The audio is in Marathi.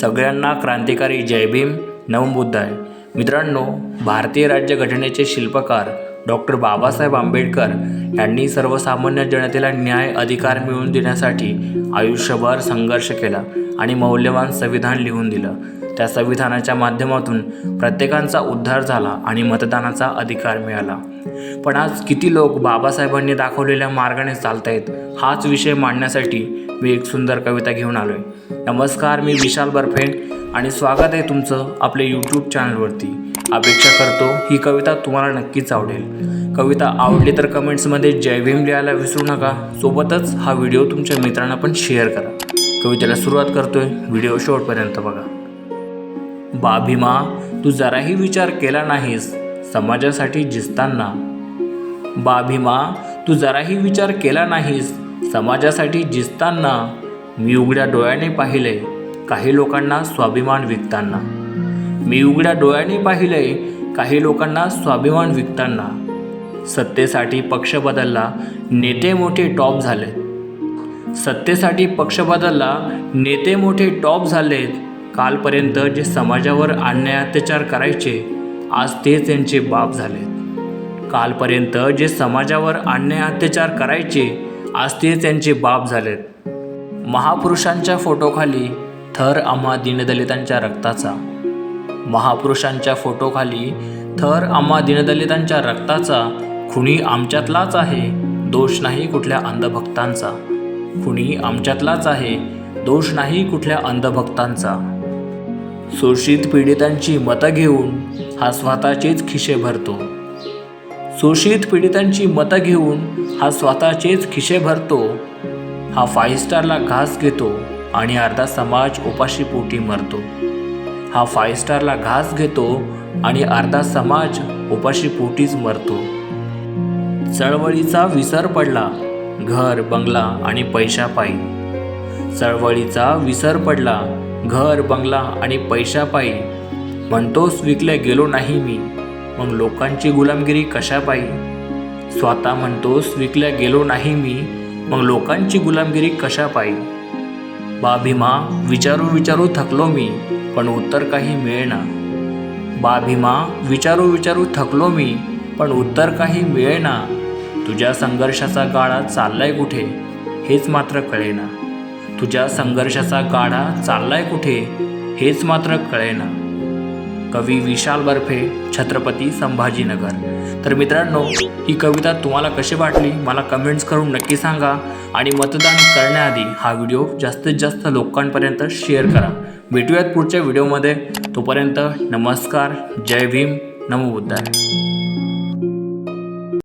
सगळ्यांना क्रांतिकारी जय भीम नवबुद्धाय मित्रांनो भारतीय राज्यघटनेचे शिल्पकार डॉक्टर बाबासाहेब आंबेडकर यांनी सर्वसामान्य जनतेला न्याय अधिकार मिळवून देण्यासाठी आयुष्यभर संघर्ष केला आणि मौल्यवान संविधान लिहून दिलं. त्या संविधानाच्या माध्यमातून प्रत्येकांचा उद्धार झाला आणि मतदानाचा अधिकार मिळाला. पण आज किती लोक बाबासाहेबांनी दाखवलेल्या मार्गाने चालत आहेत हाच विषय मांडण्यासाठी मी एक सुंदर कविता घेऊन आलो आहे नमस्कार मी विशाल बर्फे आणि स्वागत आहे तुमचं आपल्या यूट्यूब चॅनलवरती अपेक्षा करतो ही कविता तुम्हाला नक्कीच आवडेल. कविता आवडली तर कमेंट्समध्ये जय भीम लिहायला विसरू नका. सोबतच हा व्हिडिओ तुमच्या मित्रांना पण शेअर करा. कवितेला सुरुवात करतोय व्हिडिओ शेवटपर्यंत बघा. बाभीमा तू जराही विचार केला नाहीस समाजासाठी जिसताना बाभीमा तू जराही विचार केला नाहीस समाजासाठी जिसताना मी उघड्या डोळ्याने पाहिलंय काही लोकांना स्वाभिमान विकताना. मी उघड्या डोळ्याने पाहिलंय काही लोकांना स्वाभिमान विकताना. सत्तेसाठी पक्ष बदलला नेते मोठे टॉप झालेत. सत्तेसाठी पक्ष बदलला नेते मोठे टॉप झालेत. कालपर्यंत जे समाजावर अन्याय अत्याचार करायचे आज ते त्यांचे बाप झालेत. कालपर्यंत जे समाजावर अन्याय अत्याचार करायचे आज ते त्यांचे बाप झालेत. महापुरुषांच्या फोटोखाली थर आम्हा दीनदलितांच्या रक्ताचा. महापुरुषांच्या फोटोखाली थर आम्हा दीनदलितांच्या रक्ताचा. खुणी आमच्यातलाच आहे दोष नाही कुठल्या अंधभक्तांचा. खुणी आमच्यातलाच आहे दोष नाही कुठल्या अंधभक्तांचा. शोषित पीडितांची मतं घेऊन हा स्वतःचेच खिशे भरतो. शोषित पीडितांची मतं घेऊन हा स्वतःचेच खिशे भरतो. हा फाईव्ह स्टारला घास घेतो आणि अर्धा समाज उपाशी पोटी मरतो. हा फाईव्ह स्टारला घास घेतो आणि अर्धा समाज उपाशी पोटीच मरतो. चळवळीचा विसर पडला घर बंगला आणि पैशापायी. चळवळीचा विसर पडला घर बंगला आणि पैशापायी. म्हणतोस विकल्या गेलो नाही मी मग लोकांची गुलामगिरी कशापायी? स्वतः म्हणतोस विकल्या गेलो नाही मी मग लोकांची गुलामगिरी कशापायी बा भीमा विचारू विचारू थकलो मी पण उत्तर काही मिळेना. बा भीमा विचारू विचारू थकलो मी पण उत्तर काही मिळेना. तुझ्या संघर्षाचा गाडा चाललाय कुठे? हेच मात्र कळेना. तुझ्या संघर्षाचा गाढा चाललाय कुठे? हेच मात्र कळेना. कवी विशाल बर्फे छत्रपती संभाजीनगर. तर मित्रांनो ही कविता तुम्हाला कशी वाटली? मला कमेंट्स करून नक्की सांगा आणि मतदान करण्याआधी हा व्हिडिओ जास्तीत जास्त लोकांपर्यंत शेअर करा. भेटूयात पुढच्या व्हिडिओमध्ये. तोपर्यंत नमस्कार जय भीम नमो बुद्धाय.